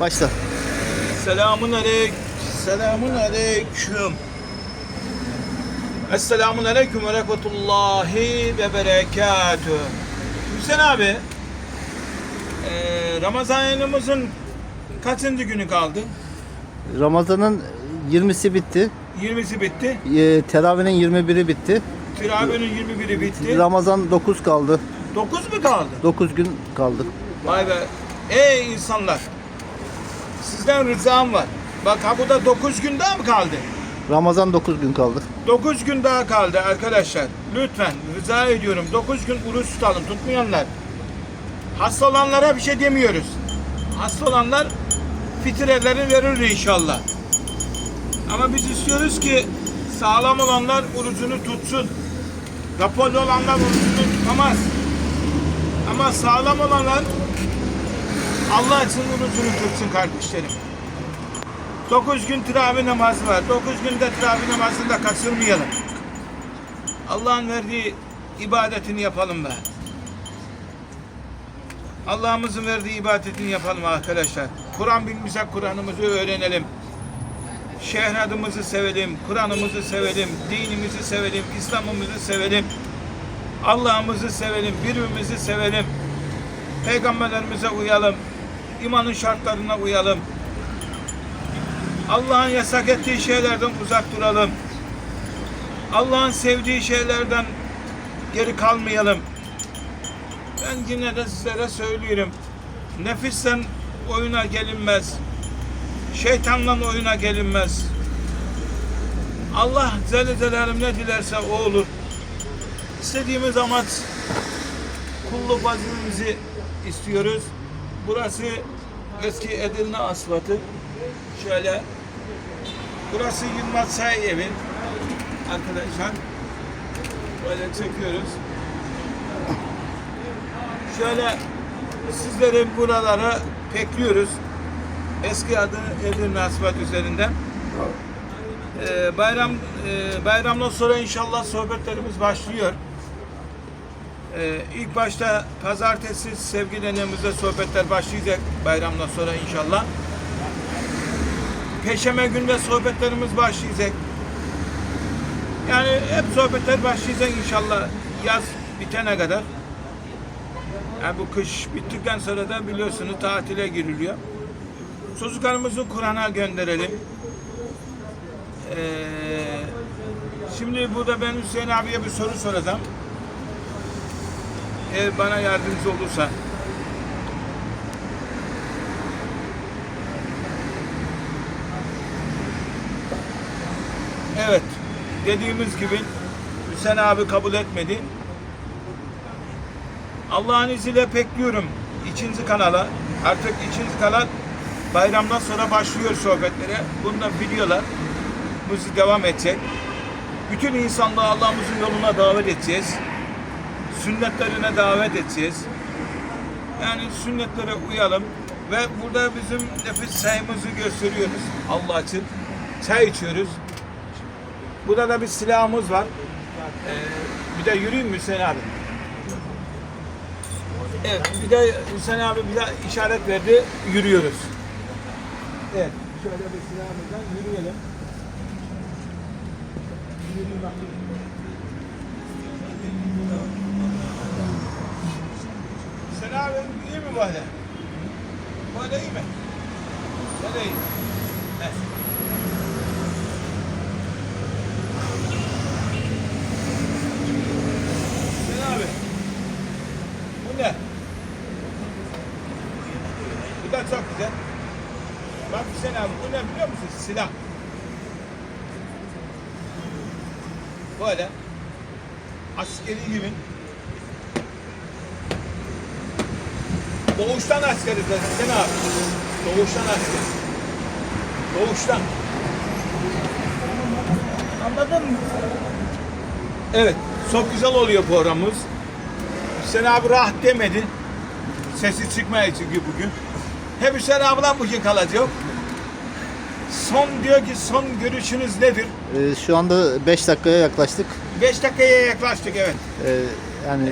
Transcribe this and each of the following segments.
Başla. Selamun aleyküm. Selamun aleyküm. Esselamun aleyküm ve rahmetullahi ve berekatüh. Hüseyin abi, eee, Ramazan ayımızın kaçıncı günü kaldı? Ramazan'ın 20'si bitti. 20'si bitti. Ee, Teravih'in 21'i bitti. Tiravih'in 21'i bitti. Ramazan 9 kaldı. 9 mu kaldı? 9 gün kaldı. Vay be. Ey insanlar. Sizden rızam var. Bak ha bu da 9 gün daha mı kaldı? Ramazan 9 gün kaldı. 9 gün daha kaldı arkadaşlar. Lütfen rica ediyorum 9 gün oruç tutalım tutmayanlar. Hasta olanlara bir şey demiyoruz. Hasta olanlar fitrelerini verir inşallah. Ama biz istiyoruz ki sağlam olanlar orucunu tutsun. Raporlu olanlar orucunu tutamaz. Ama sağlam olanlar Allah için orucunu tutsun kardeşlerim. 9 gün teravih namazı var. 9 günde teravih namazını da kaçırmayalım. Allah'ın verdiği ibadetini yapalım be. Allah'ımızın verdiği ibadetini yapalım arkadaşlar. Kur'an bilmişsek Kur'an'ımızı öğrenelim. Şehradımızı sevelim, Kur'an'ımızı sevelim, dinimizi sevelim, İslam'ımızı sevelim. Allah'ımızı sevelim, birbirimizi sevelim. Peygamberlerimize uyalım. İmanın şartlarına uyalım. Allah'ın yasak ettiği şeylerden uzak duralım. Allah'ın sevdiği şeylerden geri kalmayalım. Ben yine de sizlere söylüyorum. Nefisten oyuna gelinmez. Şeytanla oyuna gelinmez. Allah Celaluhu ne dilerse o olur. İstediğimiz amaç kulluk vazifemizi istiyoruz. Burası eski Edirne asfaltı. Şöyle burası Yılmaz Çay Evi arkadaşlar. Böyle çekiyoruz. Şöyle sizleri buralara bekliyoruz. Eski adı Edirne Asfalt üzerinden. Ee, bayram e, bayramdan sonra inşallah sohbetlerimiz başlıyor. Ee, ilk başta pazartesi sevgililerimizle sohbetler başlayacak bayramdan sonra inşallah. Peşeme günde sohbetlerimiz başlayacak. Yani hep sohbetler başlayacak inşallah yaz bitene kadar. Yani bu kış bittikten sonra da biliyorsunuz tatile giriliyor. Çocuklarımızı Kur'an'a gönderelim. Ee, şimdi burada ben Hüseyin abiye bir soru soracağım. Eğer bana yardımcı olursa. Evet. Dediğimiz gibi Hüseyin abi kabul etmedi. Allah'ın izniyle bekliyorum ikinci kanala. Artık ikinci kanal bayramdan sonra başlıyor sohbetlere. Bundan videolar müzik devam edecek. Bütün insanlığı Allah'ımızın yoluna davet edeceğiz. Sünnetlerine davet edeceğiz. Yani sünnetlere uyalım ve burada bizim nefis sayımızı gösteriyoruz Allah için. Çay içiyoruz. Burada da bir silahımız var. Ee, bir de yürüyeyim mi Hüseyin abi? Evet, bir de Hüseyin abi bir de işaret verdi, yürüyoruz. Evet, şöyle bir silahımızdan yürüyelim. Yürüyün bakayım. Hüseyin abi iyi mi böyle? Böyle iyi mi? Böyle iyi. Evet. Hüseyin abi. Bu ne? Bu da çok güzel. Bak Hüseyin abi bu ne biliyor musun? Silah. Böyle. Askeri gibi. Doğuştan askeriz Hüseyin abi. Doğuştan askeriz. Doğuştan. Anladın mı? Evet. Çok güzel oluyor programımız. Hüseyin abi rahat demedi. Sesi çıkmaya çünkü bugün. Hep Hüseyin abiden bugün kalacak. Son diyor ki son görüşünüz nedir? Ee, şu anda 5 dakikaya yaklaştık. 5 dakikaya yaklaştık evet. Ee, yani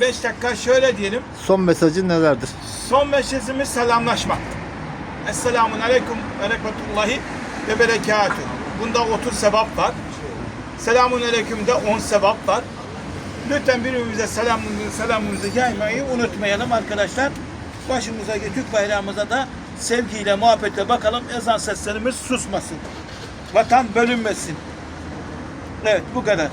5 dakika şöyle diyelim. son mesajın nelerdir? Son mesajımız selamlaşmak. Esselamun Aleyküm ve Rahmetullahi ve Berekatuhu. Bunda 30 sevap var. Selamun Aleyküm'de 10 sevap var. Lütfen birbirimize selamımızı, selamımızı yaymayı unutmayalım arkadaşlar. Başımızdaki Türk bayrağımıza da sevgiyle, muhabbetle bakalım. Ezan seslerimiz susmasın. Vatan bölünmesin. Evet bu kadar.